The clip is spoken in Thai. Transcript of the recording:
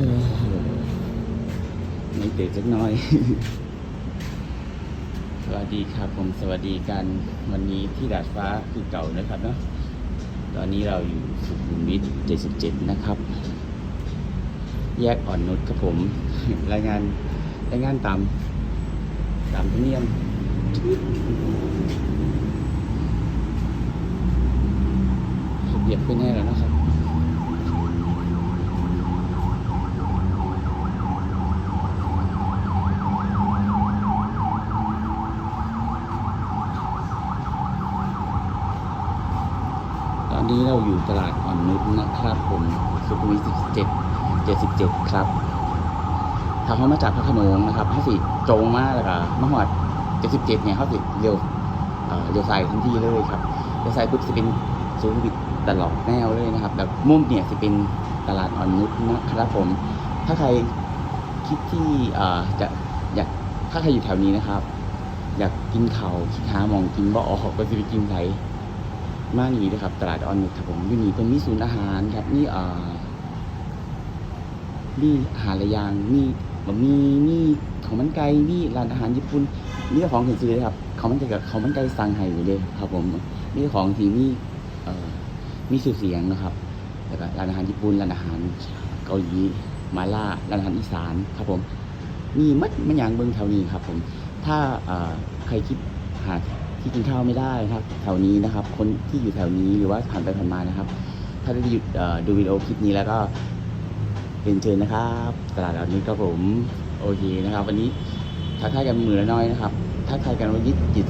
สักน่อย สวัสดีครับผมสวัสดีกัน วันนี้ที่ดาดฟ้าคือเก่านะครับเนาะตอนนี้เราอยู่สุขุมวิท 77 นะครับ แยกอ่อนนุชครับผม รายงานรายงานตามตามธรรมเนียมเหยียบไปแน่แล้วนะครับ ตอ นี้เราอยู่ตลาดอ่อนนุชนะครับ ผมสุขุมวิท17 77 ครับถ้าเขามาจากพระขนงนะครับเขาสิตรงมากเลยครับมหอด77 เนี่ยเขาสิเร็วเออเร็วซ้ายทันทีเลยครับเร็วซ้ายปุ๊บจะเป็นสุขุมวิทตลอดแนวเลยนะครับแล้วมุมเนี่ยจะเป็นตลาดอ่อนนุชนะครับผม ถ้าใครคิดที่เอ่อจะอยากถ้าใครอยู่แถวนี้นะครับ อยากกินเขาคิดหาหมองกินบ่ออกก็จะไปกินไหน มากนี้นะครับ ตลาดออนนุชครับผมอยู่นี่เป็นมีศูนย์อาหารครับนี่อ่อมีอาหารหลายางมีบะหมี่มีของมันไก่มีร้านอาหารญี่ปุ่นมีแต่ของถึงซื้อเลยครับของมันไก่กับของมันไก่สั่งให้อยู่เลยครับ ผมมีแต่ของที่มีเอ่อมีชื่อเสียงนะครับแล้วก็ร้านอาหารญี่ปุ่นร้านอาหารเกาหลีมาล่าร้านอาหารอีสานครับผมมีมัดมันยางเบิ่งแถวนี้ครับ ผม ถ้าเอ่อใครคิดหา ที่กินข้าวไม่ได้นะครับ แถวนี้นะครับ คนที่อยู่แถวนี้หรือว่าผ่านไปผ่านมานะครับ ถ้าได้หยุดดูวิดีโอคลิปนี้แล้วก็เป็นเชิญนะครับตลาดแถวนี้ครับผมโอเคนะครับ วันนี้ทักทายกันมือละน้อยนะครับทักทายกันวันนี้จิต